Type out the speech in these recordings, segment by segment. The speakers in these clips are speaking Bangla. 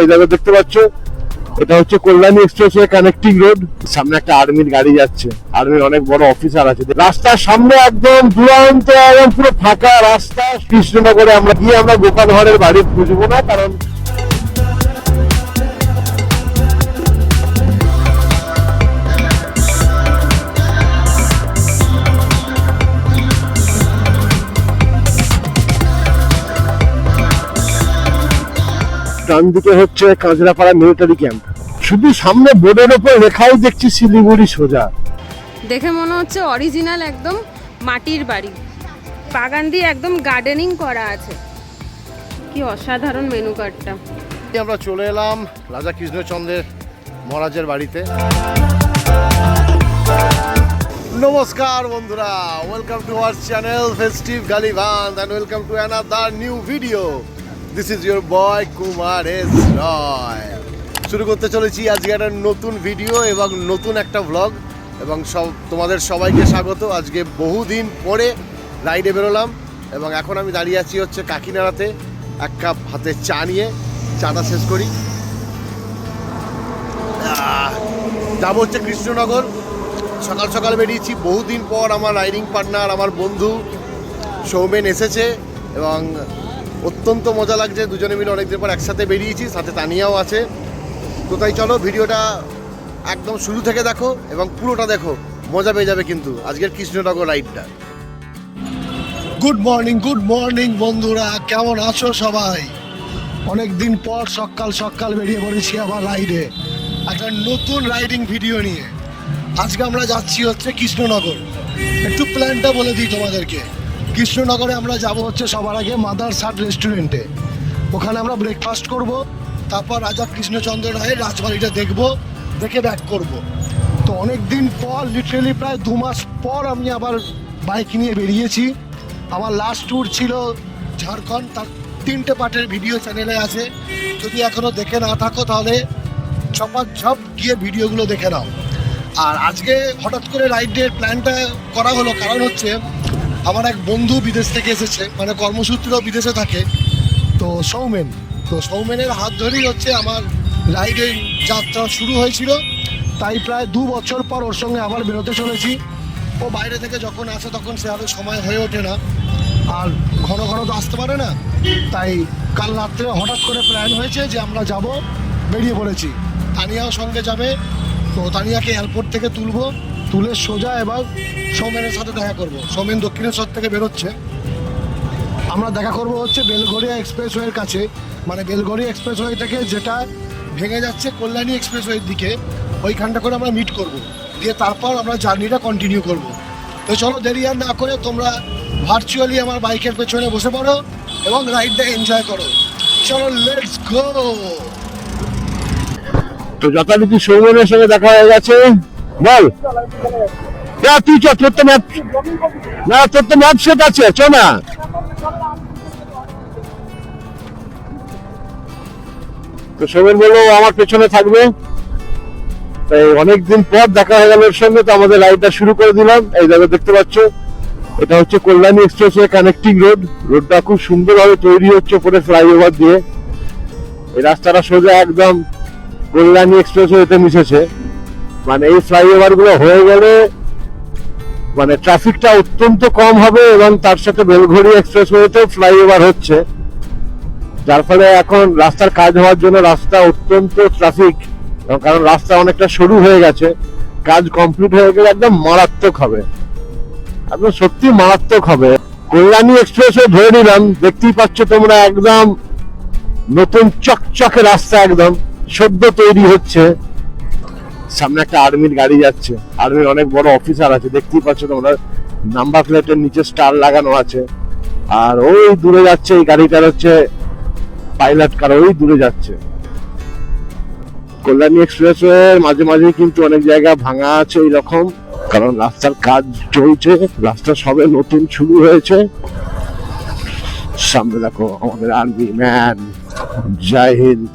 এই দেখো দেখতে পাচ্ছ? এটা হচ্ছে কল্যাণী এক্সপ্রেসওয়ে কানেক্টিং রোড। সামনে একটা আর্মির গাড়ি যাচ্ছে। আর্মির অনেক বড় অফিসার আছে। রাস্তার সামনে একদম দুরন্ত, একদম পুরো ফাঁকা রাস্তা। কৃষ্ণনগরে আমরা গিয়ে আমরা গোপাল ঘরের বাড়ি খুঁজবো না, কারণ ডান দিকে হচ্ছে কাঁচরাপাড়া মিলিটারি ক্যাম্প শুধু সামনে বোর্ডের ওপর লেখাই দেখছি শিলিগুড়ি সোজা। দেখে মনে হচ্ছে অরিজিনাল একদম মাটির বাড়ি। বাগান দিয়ে একদম গার্ডেনিং করা আছে। কি অসাধারণ মেনু কার্ডটা আমরা চলে এলাম রাজা কৃষ্ণচন্দ্রের মহারাজের বাড়িতে। নমস্কার বন্ধুরা welcome to our channel festive gallivan and welcome to another new video this is your boy Kumar S Roy শুরু করতে চলেছি আজকে একটা নতুন ভিডিও এবং নতুন একটা ব্লগ এবং সব, তোমাদের সবাইকে স্বাগত। আজকে বহুদিন পরে রাইডে বেরোলাম এবং এখন আমি দাঁড়িয়ে আছি হচ্ছে কাকিনাড়াতে। এক কাপ হাতে চা নিয়ে, চাটা শেষ করি। যাব হচ্ছে কৃষ্ণনগর। সকাল সকাল বেরিয়েছি, বহুদিন পর আমার রাইডিং পার্টনার আমার বন্ধু সৌমেন এসেছে এবং অত্যন্ত মজা লাগছে, দুজনে মিলে অনেকদিন পর একসাথে বেরিয়েছি, সাথে তানিয়াও আছে। তো তাই চলো, ভিডিওটা একদম শুরু থেকে দেখো এবং পুরোটা দেখো, মজা পেয়ে যাবে কিন্তু আজকের কৃষ্ণনগর রাইডটা। গুড মর্নিং গুড মর্নিং বন্ধুরা, কেমন আছো সবাই? অনেক দিন পর সকাল সকাল বেরিয়ে পড়েছি আবার রাইডে। একটা নতুন রাইডিং ভিডিও নিয়ে। আজকে আমরা যাচ্ছি হচ্ছে কৃষ্ণনগর। একটু প্ল্যানটা বলে দিই তোমাদেরকে। কৃষ্ণনগরে আমরা যাব হচ্ছে সবার আগে মাদার সাট রেস্টুরেন্টে। ওখানে আমরা ব্রেকফাস্ট করব, তারপর রাজা কৃষ্ণচন্দ্র রায়ের রাজবাড়িটা দেখব, দেখে ব্যাক করব। তো অনেক দিন পর লিটারেলি প্রায় দু মাস পর আমি আবার বাইক নিয়ে বেরিয়েছি। আমার লাস্ট ট্যুর ছিল ঝাড়খণ্ড, তার তিনটে পার্টের ভিডিও চ্যানেলে আছে। যদি এখনও দেখে না থাকো তাহলে ঝপ গিয়ে ভিডিওগুলো দেখে নাও। আর আজকে হঠাৎ করে রাইডের প্ল্যানটা করা হলো, কারণ হচ্ছে আমার এক বন্ধু বিদেশ থেকে এসেছে মানে কর্মসূত্রেও বিদেশে থাকে। তো সৌমেন, তো সৌমেনের হাত ধরেই হচ্ছে আমার রাইডের যাত্রা শুরু হয়েছিল। তাই প্রায় দু বছর পর ওর সঙ্গে আবার বেরোতে চলেছি। ও বাইরে থেকে যখন আসে তখন সেভাবে সময় হয়ে ওঠে না। আর ঘন ঘন তো আসতে পারে না। তাই কাল রাত্রে হঠাৎ করে প্ল্যান হয়েছে যে আমরা যাব, বেরিয়ে পড়েছি। তানিয়াও সঙ্গে যাবে, তো তানিয়াকে এয়ারপোর্ট থেকে তুলবো। তুলে সোজা এবার সৌমেনের সাথে দেখা করব। সৌমেন দক্ষিণেশ্বর থেকে বেরোচ্ছে। আমরা দেখা করব হচ্ছে বেলঘরিয়া এক্সপ্রেসওয়ের কাছে। মানে বেলঘরিয়া এক্সপ্রেসওয়ে থেকে যেটা ভেঙে যাচ্ছে কল্যাণী এক্সপ্রেসওয়ের দিকে, ওইখানটা করে আমরা মিট করব। দিয়ে তারপর আমরা জার্নিটা কন্টিনিউ করব। তো চলো দেরি আর না করে তোমরা ভার্চুয়ালি আমার বাইকের পেছনে বসে পড়ো এবং রাইডটা এনজয় করো। চলো লেটস গো তো যথারীতি সৌমেনের সঙ্গে দেখা হয়ে গেছে। বল। তুই চ তোর তো ম্যাপ না তোর তো ম্যাপ সেট আছে, চ না। তো সৌমেন বলল আমার পেছনে থাকবে। তাই অনেকদিন পর দেখা হয়ে গেল ওর সঙ্গে, তো আমাদের রাইডটা শুরু করে দিলাম। এই দেখো দেখতে পাচ্ছ, এটা হচ্ছে কল্যাণী এক্সপ্রেসওয়ে কানেক্টিং রোড। রোডটা খুব সুন্দরভাবে তৈরি হচ্ছে উপরে ফ্লাইওভার দিয়ে। এই রাস্তাটা সোজা একদম কল্যাণী এক্সপ্রেসওয়েতে মিশেছে। মানে এই ফ্লাইওভারগুলো হয়ে গেলে মানে ট্রাফিকটা অত্যন্ত কম হবে এবং তার সাথে বেলঘড়ি এক্সপ্রেসওয়েতেও ফ্লাইওভার হচ্ছে। যার ফলে এখন রাস্তার কাজ হওয়ার জন্য রাস্তা অত্যন্ত ট্রাফিক কারণ রাস্তা অনেকটা সরু হয়ে গেছে। কাজ কমপ্লিট হয়ে গেলে একদম মারাত্মক হবে। একদম সত্যি মারাত্মক হবে। কল্যাণী এক্সপ্রেসওয়ে ধরে নিলাম, দেখতেই পাচ্ছ তোমরা একদম নতুন চকচকে রাস্তা একদম, সদ্য তৈরি হচ্ছে। সামনে একটা আর্মির গাড়ি যাচ্ছে। আর্মির অনেক বড় অফিসার আছে, দেখতেই পাচ্ছ তোমরা। নাম্বার প্লেটের নিচে স্টার লাগানো আছে। আর ওই দূরে যাচ্ছে এই গাড়িটার হচ্ছে পাইলট কার, ওই দূরে যাচ্ছে। কল্যাণী এক্সপ্রেসওয়ে মাঝে মাঝে কিন্তু অনেক জায়গা ভাঙা আছে এই রকম কারণ রাস্তার কাজ চলছে, রাস্তা সবে নতুন শুরু হয়েছে। সামনে দেখো আমাদের আর্মি ম্যান, জয় হিন্দ।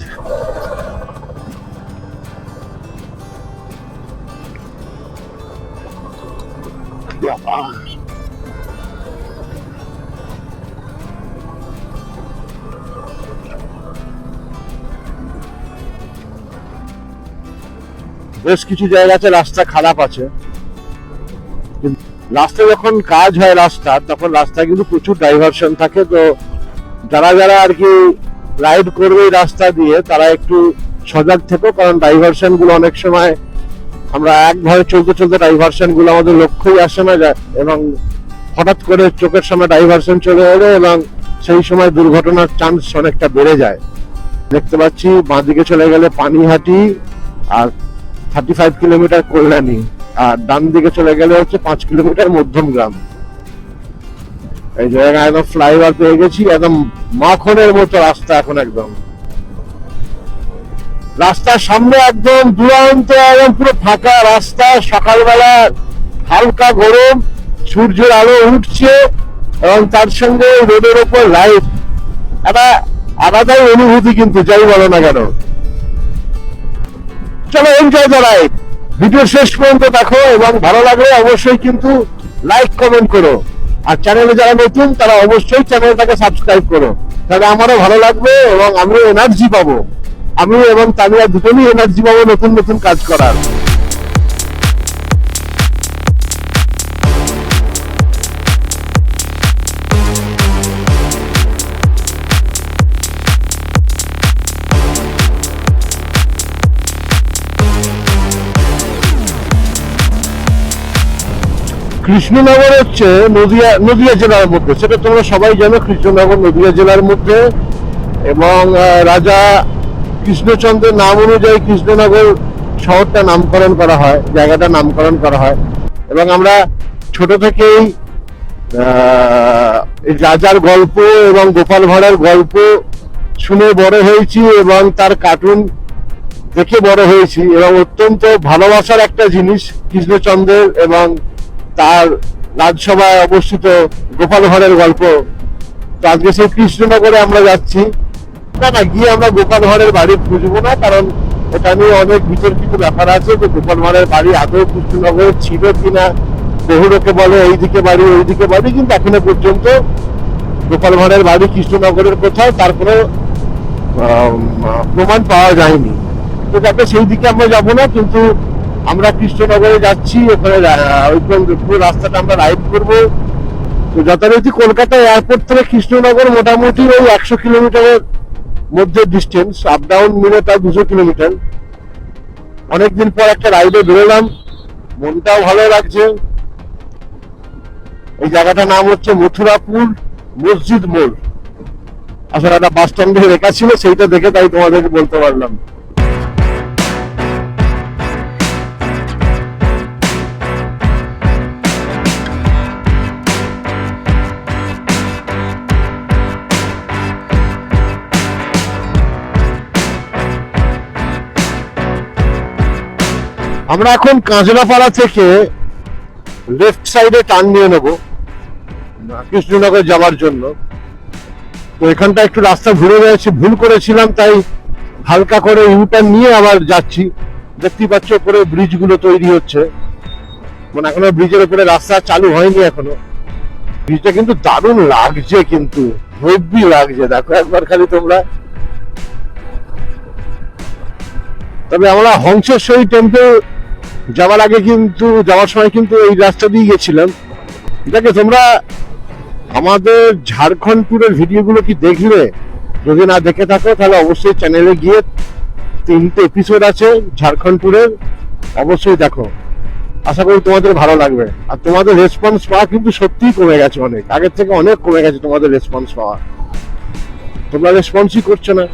বেশ কিছু জায়গাতে রাস্তা খারাপ আছে। রাস্তা যখন কাজ হয় রাস্তা, তখন রাস্তায় কিন্তু প্রচুর ডাইভারশন থাকে। তো যারা যারা আর কি রাইড করবে রাস্তা দিয়ে, তারা একটু সজাগ থেকো, কারণ ডাইভারশনগুলো অনেক সময় আমরা একভাবে চলতে চলতে ডাইভারশনগুলো আমাদের লক্ষ্যই আসে না। এবং হঠাৎ করে চোখের সামনে ডাইভারশন চলে এলো এবং সেই সময় দুর্ঘটনার চান্স অনেকটা বেড়ে যায়। দেখতে পাচ্ছি, বাঁদিকে চলে গেলে পানিহাটি আর থার্টি ফাইভ কিলোমিটার কল্যাণী, আর ডান দিকে চলে গেলে হচ্ছে পাঁচ কিলোমিটার মধ্যম গ্রাম। এই জায়গায় একদম ফ্লাইওভার পেয়ে গেছি, একদম মাখনের মতো রাস্তা এখন একদম। রাস্তার সামনে একদম দুরন্ত, একদম পুরো ফাঁকা রাস্তা, সকালবেলা হালকা গরম, সূর্যের আলো উঠছে, এবং তার সঙ্গে রোডের ওপর লাইট একটা আলাদাই অনুভূতি কিন্তু, যাই বলো না কেন। চলো এনজয় দ্য ভিডিও শেষ পর্যন্ত দেখো এবং ভালো লাগলে অবশ্যই কিন্তু লাইক কমেন্ট করো। আর চ্যানেলে যারা নতুন, তারা অবশ্যই চ্যানেলটাকে সাবস্ক্রাইব করো। তাহলে আমারও ভালো লাগবে এবং আমিও এনার্জি পাবো। আমি এবং তামিয়া দুজনই এনার্জি পাবো নতুন নতুন কাজ করার। কৃষ্ণনগর হচ্ছে নদিয়া নদিয়া জেলার মধ্যে। সেটা তোমরা সবাই জানো কৃষ্ণনগর নদিয়া জেলার মধ্যে। এবং রাজা কৃষ্ণচন্দ্রের নাম অনুযায়ী কৃষ্ণনগর শহরটা নামকরণ করা হয়, জায়গাটা নামকরণ করা হয়। এবং আমরা ছোট থেকেই রাজার গল্প এবং গোপাল ভাঁড়ের গল্প শুনে বড় হয়েছি এবং তার কার্টুন দেখে বড় হয়েছি। এবং অত্যন্ত ভালোবাসার একটা জিনিস, কৃষ্ণচন্দ্রের এবং তার রাজসভায় অবস্থিত গোপাল ভাঁড়ের গল্প। তো আজকে সেই কৃষ্ণনগরে আমরা যাচ্ছি। না না, গিয়ে আমরা গোপাল ভাঁড়ের বাড়ি খুঁজবো না, কারণ এটা নিয়ে অনেক বিতর্কিত ব্যাপার আছে যে গোপাল ভাঁড়ের বাড়ি আদৌ কৃষ্ণনগরে ছিল কিনা, বহু লোকে বলে এইদিকে বাড়ি, ওইদিকে বাড়ি, কিন্তু এখনও পর্যন্ত গোপাল ভাঁড়ের বাড়ি কৃষ্ণনগরের কোথাও, তার কোনো প্রমাণ পাওয়া যায়নি। তো যাতে সেই দিকে আমরা যাব না, কিন্তু আমরা কৃষ্ণনগরে যাচ্ছি, ওখানে পুরো রাস্তাটা আমরা রাইড করব। তো যথারীতি কলকাতা এয়ারপোর্ট থেকে কৃষ্ণনগর মোটামুটি ওই একশো কিলোমিটারের মধ্যে ডিস্টেন্স আপ ডাউন মিলে তাও দুশো কিলোমিটার। অনেকদিন পর একটা রাইডে বেরোলাম, মনটাও ভালো লাগছে। এই জায়গাটার নাম হচ্ছে মথুরাপুর মসজিদ মোড়। আসলে একটা বাস স্ট্যান্ডে রেখা ছিল, সেইটা দেখে তাই তোমাদেরকে বলতে পারলাম। আমরা এখন কাঁচরাপাড়া থেকে লেফট সাইডে টার্ন নিয়ে নেব, কৃষ্ণনগর যাওয়ার জন্য। তো এখানটা একটু রাস্তা ঘুরে রয়েছে, ভুল করেছিলাম, তাই হালকা করে ইউটার্ন নিয়ে আবার যাচ্ছি। দেখতেই পাচ্ছ, উপরে ব্রিজগুলো তৈরি হচ্ছে। মানে এখনও ব্রিজের উপরে রাস্তা চালু হয়নি এখনও। ব্রিজটা কিন্তু দারুণ লাগছে কিন্তু হেভি লাগছে। দেখো একবার খালি তোমরা। তবে আমরা হংসেশ্বরী টেম্পল যাওয়ার আগে কিন্তু, যাওয়ার সময় কিন্তু এই রাস্তা দিয়ে গেছিলাম। দেখে, তোমরা আমাদের ঝাড়খণ্ড ট্যুরের ভিডিওগুলো কি দেখলে? যদি না দেখে থাকো, তাহলে অবশ্যই চ্যানেলে গিয়ে তিনটে এপিসোড আছে ঝাড়খণ্ড ট্যুরের অবশ্যই দেখো। আশা করি তোমাদের ভালো লাগবে। আর তোমাদের রেসপন্স পাওয়া কিন্তু সত্যিই কমে গেছে অনেক। আগের থেকে অনেক কমে গেছে তোমাদের রেসপন্স পাওয়া। তোমরা রেসপন্সই করছ না।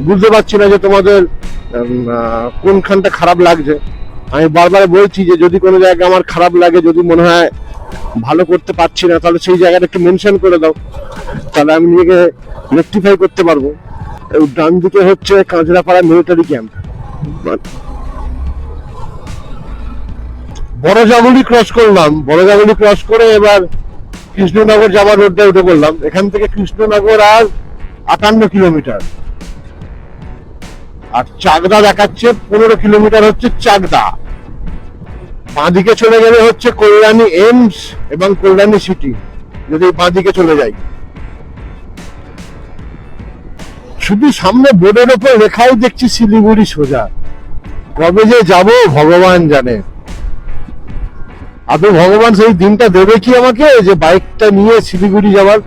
বুঝতে পারছি না যে তোমাদের কোনখানটা খারাপ লাগছে। আমি বারবার বলছি যে যদি কোনো জায়গা আমার খারাপ লাগে, যদি মনে হয় ভালো করতে পারছি না, তাহলে সেই জায়গাটা একটু মেনশন করে দাও। তাহলে আমি নিজেকে রেক্টিফাই করতে পারব। ডান দিকে হচ্ছে কাঁচরাপাড়া মিলিটারি ক্যাম্প বড় জাগুলি ক্রস করলাম। বড় জাগুলি ক্রস করে এবার কৃষ্ণনগর যাওয়ার রোডটা উঠে পড়লাম। এখান থেকে কৃষ্ণনগর আর আটান্ন কিলোমিটার আর চাকদা দেখাচ্ছে, পনেরো কিলোমিটার হচ্ছে চাকদা। বাঁদিকে চলে গেলে হচ্ছে কল্যাণী এমস এবং কল্যাণী সিটি যদি বাঁদিকে চলে যাই। শুধু সামনে বোর্ডের ওপর লেখাই দেখছি শিলিগুড়ি সোজা। কবে যে যাব, ভগবান জানে। আদৌ ভগবান সেই দিনটা দেবে কি আমাকে? যে বাইকটা নিয়ে শিলিগুড়ি যাওয়ার।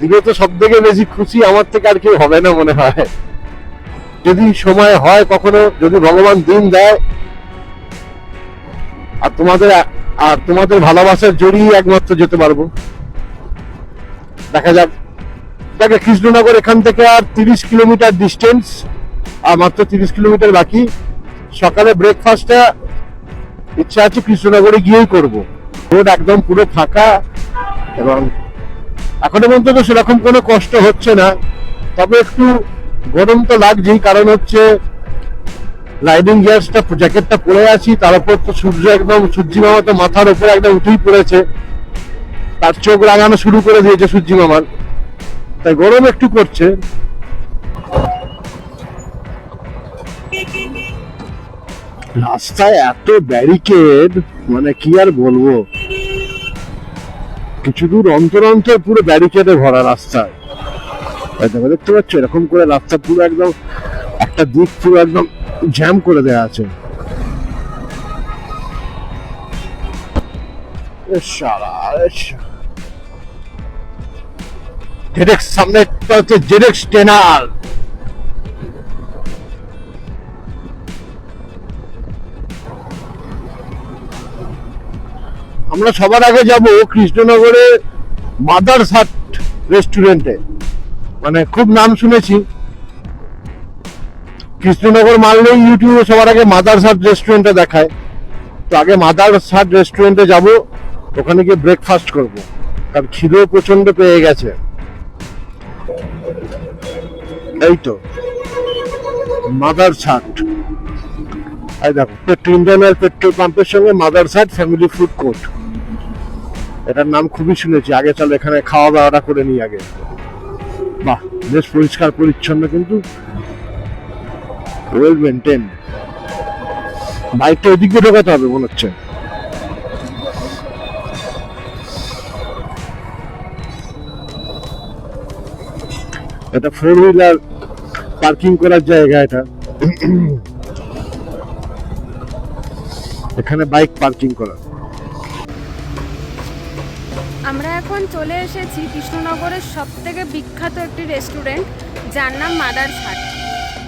দিলে তো সব থেকে বেশি খুশি, আমার থেকে আর কেউ হবে না মনে হয়। যদি সময় হয় কখনো, যদি ভগবান দিন দেয়, আর তোমাদের আর তোমাদের ভালোবাসার জড়িয়ে একমাত্র যেতে পারব। দেখা যাক। দেখে, কৃষ্ণনগর এখান থেকে আর তিরিশ কিলোমিটার ডিস্টেন্স আর মাত্র তিরিশ কিলোমিটার বাকি। সকালে ব্রেকফাস্টটা ইচ্ছা আছে কৃষ্ণনগরে গিয়েই করব। রোড একদম পুরো ফাঁকা, এবং এখনও পর্যন্ত সেরকম কোনো কষ্ট হচ্ছে না। তবে একটু গরম তো লাগছেই, কারণ হচ্ছে রাইডিং গিয়ার্সটা জ্যাকেটটা পরে আছি, তার উপর তো সূর্য একদম, সূর্যি মামা তো মাথার উপর একদম উঠেই পড়েছে। তার চোখ রাঙানো শুরু করে দিয়েছে সূর্যি মামার। তাই গরম একটু করছে রাস্তায় এত ব্যারিকেড মানে কি আর বলব? কিছু দূর অন্তর অন্তর পুরো ব্যারিকেডে ভরা রাস্তায়। দেখো, দেখতে পাচ্ছ, এরকম করে রাস্তা পুরো একদম, একটা দিক পুরো একদম জ্যাম করে দেওয়া আছে। আমরা সবার আগে যাব কৃষ্ণনগরে মাদার হাট রেস্টুরেন্টে মানে খুব নাম শুনেছি। কৃষ্ণনগর মারলেই ইউটিউবে সবার আগে মাদার হাট রেস্টুরেন্টে দেখায়। তো আগে মাদার হাট রেস্টুরেন্টে যাব, ওখানে গিয়ে ব্রেকফাস্ট করব। কারণ খিদেও প্রচণ্ড পেয়ে গেছে। এই তো, মাদার ছাট এই দেখো পেট্রোল অয়েল পেট্রোল পাম্পের সঙ্গে মাদার ছাট ফ্যামিলি ফুড কোর্ট এটার নাম খুবই শুনেছি। আগে চলো এখানে খাওয়া দাওয়াটা করে নিই আগে। বাহ, বেশ পরিষ্কার, পরিচ্ছন্ন কিন্তু ওয়েল মেনটেন বাইকটা ওইদিক দিয়ে ঢোকাতে হবে মনে হচ্ছে। এটা ফোর হুইলার পার্কিং করার জায়গা এটা। এখানে বাইক পার্কিং করা। আমরা এখন চলে এসেছি কৃষ্ণনগরের সব থেকে বিখ্যাত একটি রেস্টুরেন্ট, যার নাম মাদার ছাট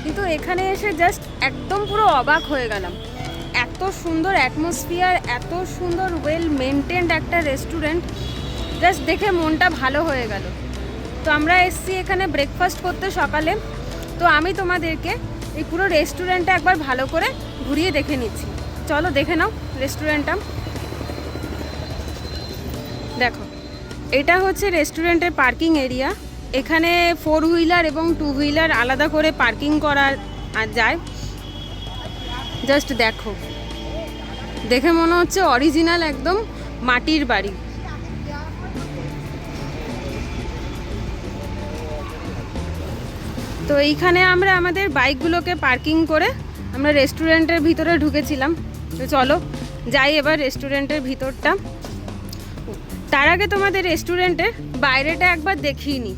কিন্তু এখানে এসে জাস্ট একদম পুরো অবাক হয়ে গেলাম। এত সুন্দর অ্যাটমসফিয়ার এত সুন্দর ওয়েল মেনটেন্ড একটা রেস্টুরেন্ট জাস্ট দেখে মনটা ভালো হয়ে গেল। তো আমরা এসছি এখানে ব্রেকফাস্ট করতে সকালে। তো আমি তোমাদেরকে এই পুরো রেস্টুরেন্টটা একবার ভালো করে ঘুরিয়ে দেখে নিচ্ছি। চলো দেখে নাও রেস্টুরেন্টটা। এটা হচ্ছে রেস্টুরেন্টের পার্কিং এরিয়া। এখানে ফোর হুইলার এবং টু হুইলার আলাদা করে পার্কিং করা যায়। জাস্ট দেখো। দেখে মনে হচ্ছে অরিজিনাল একদম মাটির বাড়ি। তো এইখানে আমরা আমাদের বাইকগুলোকে পার্কিং করে আমরা রেস্টুরেন্টের ভিতরে ঢুকেছিলাম। তো চলো যাই এবার রেস্টুরেন্টের ভিতরটা। তার আগে তোমাদের রেস্টুরেন্টের বাইরেটা একবার দেখিয়ে নি।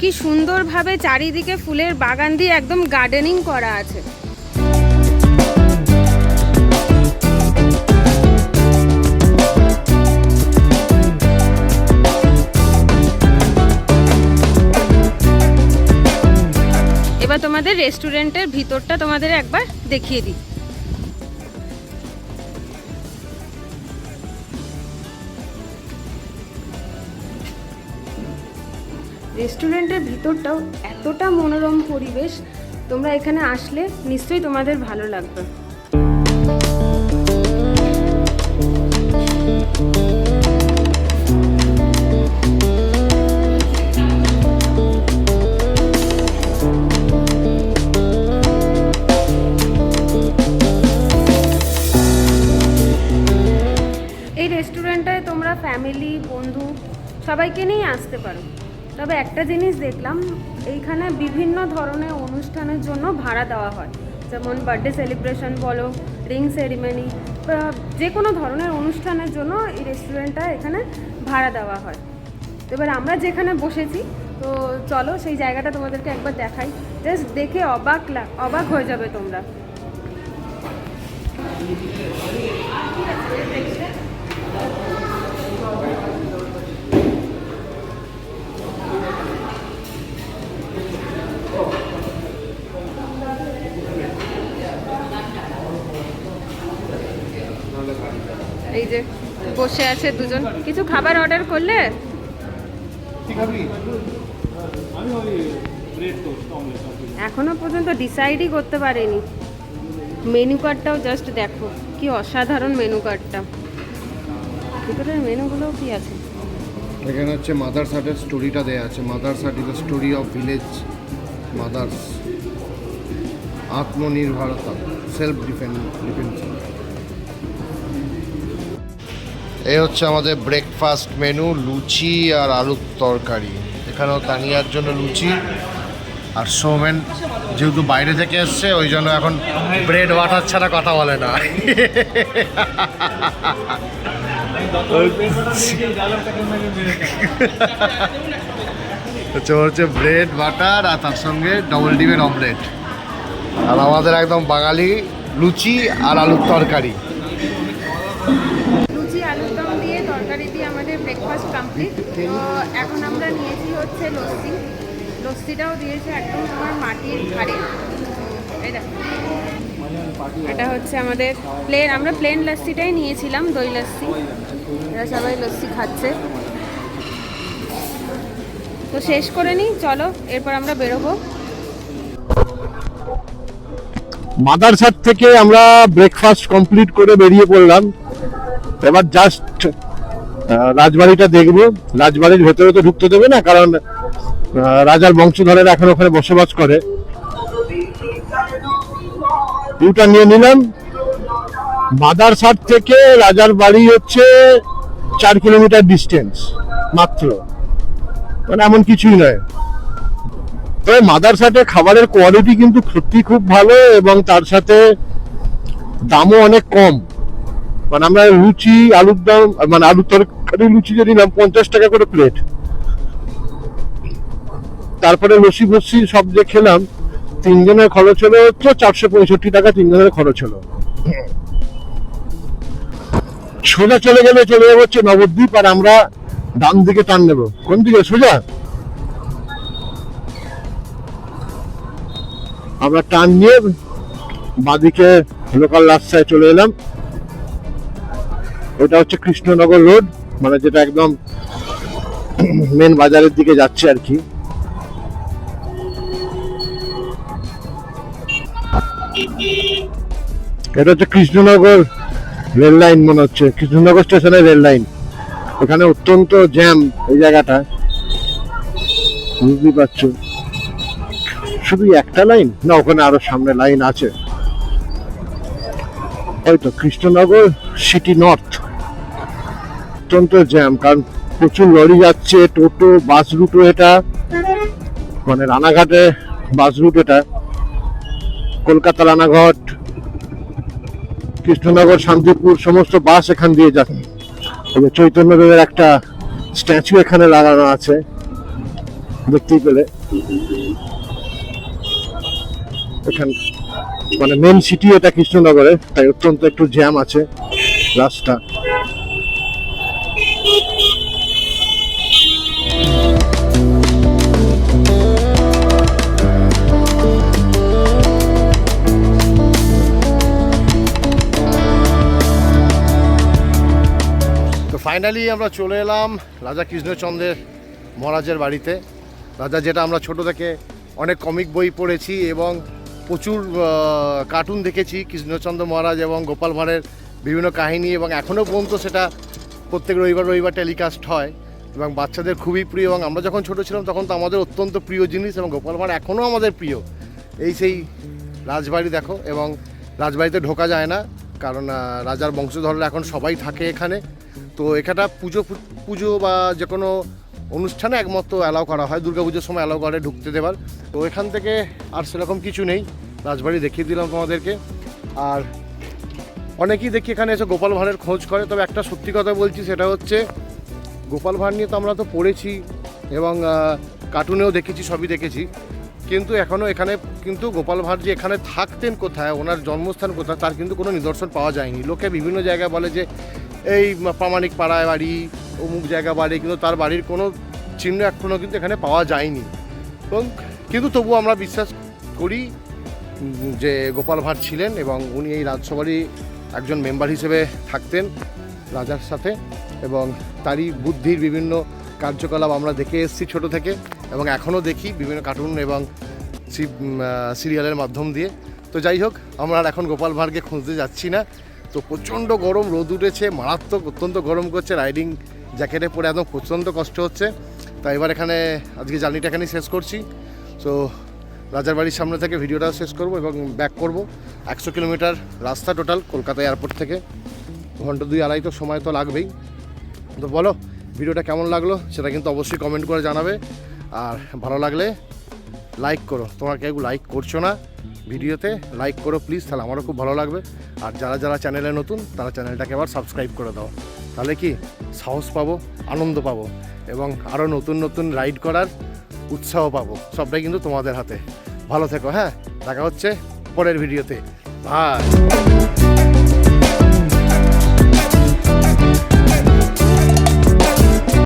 কি সুন্দরভাবে চারিদিকে ফুলের বাগান দিয়ে একদম গার্ডেনিং করা আছে। এবার তোমাদের রেস্টুরেন্টের ভিতরটা তোমাদের একবার দেখিয়ে দিই। রেস্টুরেন্টের ভিতরটাও এতটা মনোরম পরিবেশ, তোমরা এখানে আসলে নিশ্চয়ই তোমাদের ভালো লাগবে। এই রেস্টুরেন্টটায় তোমরা ফ্যামিলি বন্ধু, সবাইকে নিয়ে আসতে পারো। তবে একটা জিনিস দেখলাম, এইখানে বিভিন্ন ধরনের অনুষ্ঠানের জন্য ভাড়া দেওয়া হয়। যেমন বার্থডে সেলিব্রেশন বলো রিং সেরিমনি যে কোনো ধরনের অনুষ্ঠানের জন্য এই রেস্টুরেন্টটা এখানে ভাড়া দেওয়া হয়। এবার আমরা যেখানে বসেছি, তো চলো সেই জায়গাটা তোমাদেরকে একবার দেখাই। জাস্ট দেখে অবাক অবাক হয়ে যাবে তোমরা। এই যে বসে আছে দুজন। কিছু খাবার অর্ডার করলে? এখনও পর্যন্ত ডিসাইডই করতে পারেনি। মেনু কার্ডটাও জাস্ট দেখো কি অসাধারণ মেনু কার্ডটা ভিতরের মেনুগুলোও কি আছে? এখানে হচ্ছে মাদার্স হাটের স্টোরিটা দেয়া আছে। Mother's hut is story of village mothers আত্মনির্ভরতা self defend defence এই হচ্ছে আমাদের ব্রেকফাস্ট মেনু লুচি আর আলুর তরকারি। এখানেও তানিয়ার জন্য লুচি আর সৌমেন যেহেতু বাইরে থেকে এসছে, ওই জন্য এখন ব্রেড বাটার ছাড়া কথা বলে না। হচ্ছে ব্রেড বাটার আর তার সঙ্গে ডবল ডিমের অমলেট আর আমাদের একদম বাঙালি লুচি আর আলুর তরকারি লুচি আলুর দম দিয়ে তরকারি দিয়ে আমাদের ব্রেকফাস্ট কমপ্লিট তো এখন আমরা নিয়েছি হচ্ছে লস্যি। লস্যিটাও দিয়েছে একদম তোমার মাটির ধারে। এই এটা হচ্ছে আমাদের প্লেন আমরা প্লেন লস্যিটাই নিয়েছিলাম দই লস্যি। এরা সবাই লস্যি খাচ্ছে। তো শেষ করে নিই চলো এরপর আমরা বেরোবো। মাদারসাট থেকে আমরা ব্রেকফাস্ট কমপ্লিট করে বেরিয়ে পড়লাম। এবার জাস্ট রাজবাড়িটা দেখব। রাজবাড়ির ভেতরে তো ঢুকতে দেবে না, কারণ রাজার বংশধরেরা এখন ওখানে বসবাস করে। ইউটা নিয়ে নিলাম। মাদারসাট থেকে রাজার বাড়ি হচ্ছে চার কিলোমিটার ডিস্টেন্স মাত্র। মানে এমন কিছুই নয়। তবে মাদারসাটে খাবারের কোয়ালিটি কিন্তু সত্যি খুব ভালো এবং তার সাথে দামও অনেক কম। মানে আমরা লুচি, আলুর দাম মানে আলুর তরকারি লুচি যে নিলাম, পঞ্চাশ টাকা করে প্লেট তারপরে লস্যি ফসি সব যে খেলাম, তিনজনের খরচ হলো হচ্ছে চারশো পঁয়ষট্টি টাকা, তিনজনের খরচ হলো। সোজা চলে গেলে চলে যাব হচ্ছে নবদ্বীপ, আর আমরা ডান দিকে টান নেব। কোন দিকে? সোজা? আমরা টান নিয়ে বাদিকে লোকাল রাস্তায় চলে এলাম। এটা হচ্ছে কৃষ্ণনগর রোড মানে যেটা একদম মেন বাজারের দিকে যাচ্ছে আর কি। এটা হচ্ছে কৃষ্ণনগর রেল লাইন মনে হচ্ছে, কৃষ্ণনগর স্টেশনের রেল লাইন। এখানে অত্যন্ত জ্যাম এই জায়গাটা। বুঝতেই পারছ? শুধু একটা লাইন? না, ওখানে আরও সামনে লাইন আছে। ওই তো, কৃষ্ণনগর সিটি নর্থ। অত্যন্ত জ্যাম কারণ প্রচুর লরি যাচ্ছে, টোটো বাস রুটও এটা মানে রানাঘাটে বাস রুট এটা, কলকাতা রানাঘাট, কৃষ্ণনগর, শান্তিপুর, সমস্ত বাস এখান দিয়ে যাচ্ছে যে চৈতন্যদেবের একটা স্ট্যাচু এখানে লাগানো আছে, দেখতেই পেলে। এখান মানে মেন সিটি এটা কৃষ্ণনগরে, তাই অত্যন্ত একটু জ্যাম আছে রাস্তা। ফাইনালি আমরা চলে এলাম রাজা কৃষ্ণচন্দ্রের মহারাজের বাড়িতে। রাজা, যেটা আমরা ছোট থেকে অনেক কমিক বই পড়েছি এবং প্রচুর কার্টুন দেখেছি, কৃষ্ণচন্দ্র মহারাজ এবং গোপাল ভাঁড়ের বিভিন্ন কাহিনী এবং এখনও পর্যন্ত সেটা প্রত্যেক রবিবার রবিবার টেলিকাস্ট হয় এবং বাচ্চাদের খুবই প্রিয় এবং আমরা যখন ছোট ছিলাম তখন তো আমাদের অত্যন্ত প্রিয় জিনিস এবং গোপাল ভাঁড় এখনও আমাদের প্রিয়। এই সেই রাজবাড়ি দেখো এবং রাজবাড়িতে ঢোকা যায় না কারণ রাজার বংশধররা এখন সবাই থাকে এখানে। তো এখানটা পুজো পুজো বা যে কোনো অনুষ্ঠানে একমাত্র অ্যালাউ করা হয়। দুর্গাপুজোর সময় অ্যালাউ করে ঢুকতে দেবার। তো এখান থেকে আর সেরকম কিছু নেই। রাজবাড়ি দেখিয়ে দিলাম তোমাদেরকে। আর অনেকেই দেখি এখানে এসে গোপাল ভাঁড়ের খোঁজ করে। তবে একটা সত্যি কথা বলছি, সেটা হচ্ছে গোপাল ভাঁড় নিয়ে তো আমরা তো পড়েছি এবং কার্টুনেও দেখেছি, সবই দেখেছি। কিন্তু এখনও এখানে কিন্তু গোপাল ভাঁড় যে এখানে থাকতেন কোথায়, ওনার জন্মস্থান কোথায়, তার কিন্তু কোনো নিদর্শন পাওয়া যায়নি। লোকে বিভিন্ন জায়গায় বলে যে এই প্রামাণিক পাড়ায় বাড়ি, অমুক জায়গা বাড়ি, কিন্তু তার বাড়ির কোনো চিহ্ন এখনও কিন্তু এখানে পাওয়া যায়নি। এবং কিন্তু তবু আমরা বিশ্বাস করি যে গোপাল ভাঁড় ছিলেন এবং উনি এই রাজসভারই একজন মেম্বার হিসেবে থাকতেন রাজার সাথে এবং তারই বুদ্ধির বিভিন্ন কার্যকলাপ আমরা দেখে এসেছি ছোট থেকে এবং এখনও দেখি বিভিন্ন কার্টুন এবং সিরিয়ালের মাধ্যম দিয়ে। তো যাই হোক, আমরা এখন গোপাল ভাঁড়কে খুঁজতে যাচ্ছি না। তো প্রচণ্ড গরম, রোদ উঠেছে, মারাত্মক, অত্যন্ত গরম করছে রাইডিং জ্যাকেটে পরে একদম প্রচণ্ড কষ্ট হচ্ছে। তাই এবার এখানে আজকে জার্নিটা এখানেই শেষ করছি। সো রাজার বাড়ির সামনে থেকে ভিডিওটা শেষ করব এবং ব্যাক করব। একশো কিলোমিটার রাস্তা টোটাল কলকাতা এয়ারপোর্ট থেকে। ঘণ্টা দুই, আড়াই তো সময় তো লাগবেই। তো বলো, ভিডিওটা কেমন লাগল সেটা কিন্তু অবশ্যই কমেন্ট করে জানাবে। আর ভালো লাগলে লাইক করো। তোমরা কেউ লাইক করছ না ভিডিওতে লাইক করো প্লিজ তাহলে আমারও খুব ভালো লাগবে। আর যারা যারা চ্যানেলে নতুন, তারা চ্যানেলটাকে আবার সাবস্ক্রাইব করে দাও। তাহলে কি? সাহস পাবো, আনন্দ পাবো এবং আরও নতুন নতুন রাইড করার উৎসাহ পাবো। সবটাই কিন্তু তোমাদের হাতে। ভালো থেকো হ্যাঁ? দেখা হচ্ছে পরের ভিডিওতে বাই